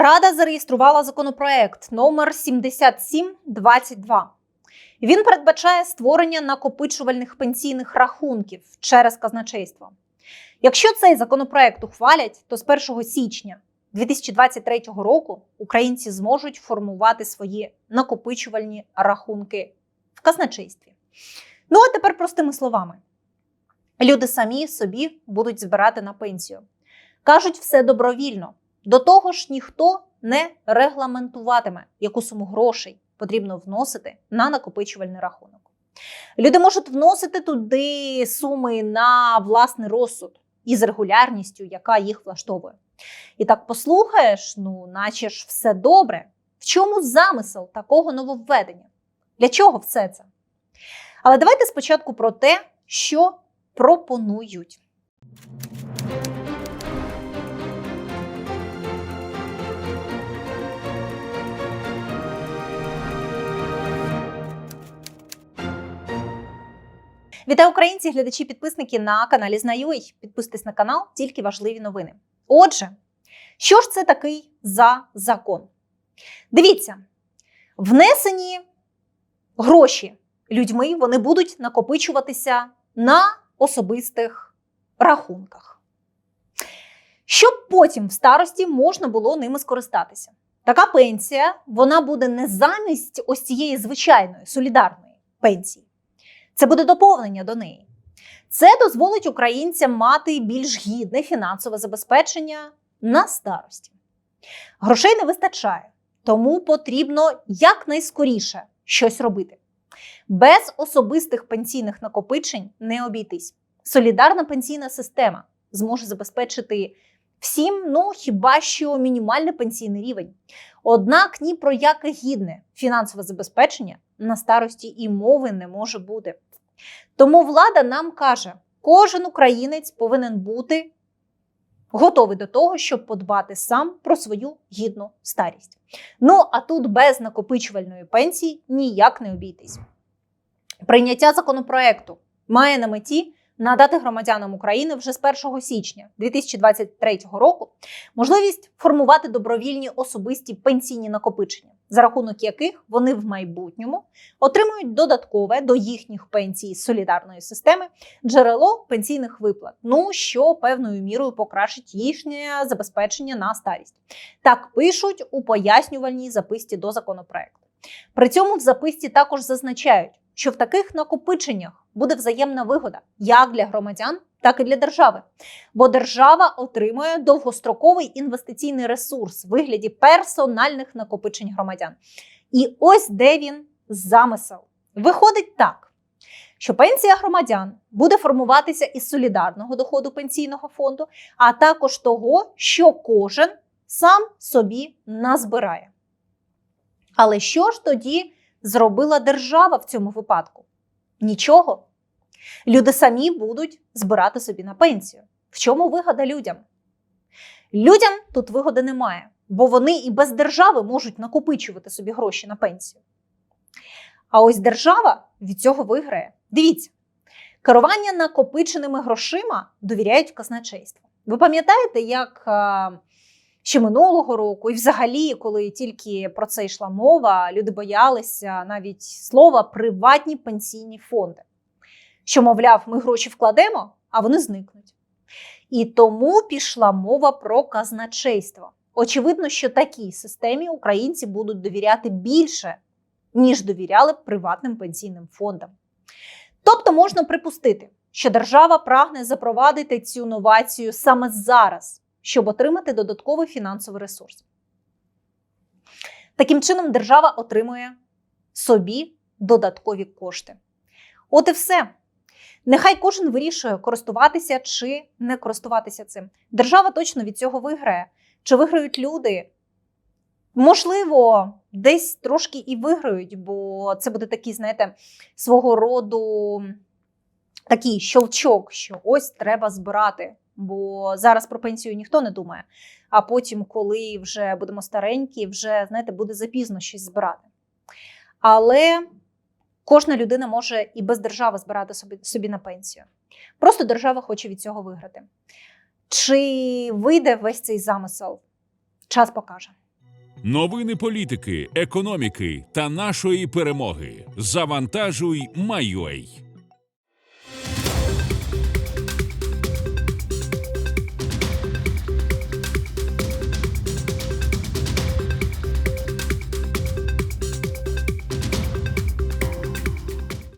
Рада зареєструвала законопроект номер 7722. Він передбачає створення накопичувальних пенсійних рахунків через казначейство. Якщо цей законопроект ухвалять, то з 1 січня 2023 року українці зможуть формувати свої накопичувальні рахунки в казначействі. Ну а тепер простими словами: люди самі собі будуть збирати на пенсію. Кажуть, все добровільно. До того ж, ніхто не регламентуватиме, яку суму грошей потрібно вносити на накопичувальний рахунок. Люди можуть вносити туди суми на власний розсуд із регулярністю, яка їх влаштовує. І так послухаєш, ну, наче ж все добре. В чому замисел такого нововведення? Для чого все це? Але давайте спочатку про те, що пропонують. Вітаю українці, глядачі, підписники на каналі Знаю.ua. Підписуйтесь на канал, тільки важливі новини. Отже, що ж це такий за закон? Дивіться, внесені гроші людьми вони будуть накопичуватися на особистих рахунках. Щоб потім в старості можна було ними скористатися. Така пенсія вона буде не замість ось цієї звичайної солідарної пенсії. Це буде доповнення до неї. Це дозволить українцям мати більш гідне фінансове забезпечення на старості. Грошей не вистачає, тому потрібно якнайскоріше щось робити. Без особистих пенсійних накопичень не обійтись. Солідарна пенсійна система зможе забезпечити всім, ну хіба що мінімальний пенсійний рівень. Однак ні про яке гідне фінансове забезпечення на старості і мови не може бути. Тому влада нам каже, кожен українець повинен бути готовий до того, щоб подбати сам про свою гідну старість. Ну а тут без накопичувальної пенсії ніяк не обійтись. Прийняття законопроекту має на меті надати громадянам України вже з 1 січня 2023 року можливість формувати добровільні особисті пенсійні накопичення, за рахунок яких вони в майбутньому отримують додаткове до їхніх пенсій з солідарної системи джерело пенсійних виплат, ну що певною мірою покращить їхнє забезпечення на старість. Так пишуть у пояснювальній записці до законопроекту. При цьому в записці також зазначають, що в таких накопиченнях буде взаємна вигода як для громадян, так і для держави. Бо держава отримує довгостроковий інвестиційний ресурс в вигляді персональних накопичень громадян. І ось де він замисел. Виходить так, що пенсія громадян буде формуватися із солідарного доходу пенсійного фонду, а також того, що кожен сам собі назбирає. Але що ж тоді зробила держава в цьому випадку? Нічого. Люди самі будуть збирати собі на пенсію. В чому вигода людям? Людям тут вигоди немає, бо вони і без держави можуть накопичувати собі гроші на пенсію. А ось держава від цього виграє. Дивіться, керування накопиченими грошима довіряють казначейству. Ви пам'ятаєте, як ще минулого року, і взагалі, коли тільки про це йшла мова, люди боялися навіть слова приватні пенсійні фонди. Що, мовляв, ми гроші вкладемо, а вони зникнуть. І тому пішла мова про казначейство. Очевидно, що такій системі українці будуть довіряти більше, ніж довіряли приватним пенсійним фондам. Тобто можна припустити, що держава прагне запровадити цю новацію саме зараз, щоб отримати додатковий фінансовий ресурс. Таким чином, держава отримує собі додаткові кошти. От і все. Нехай кожен вирішує, користуватися чи не користуватися цим. Держава точно від цього виграє. Чи виграють люди? Можливо, десь трошки і виграють, бо це буде такий, знаєте, свого роду такий щелчок, що ось треба збирати. Бо зараз про пенсію ніхто не думає. А потім, коли вже будемо старенькі, вже знаєте, буде запізно щось збирати. Але кожна людина може і без держави збирати собі, собі на пенсію. Просто держава хоче від цього виграти. Чи вийде весь цей замисел? Час покаже. Новини політики, економіки та нашої перемоги. Завантажуй Майой.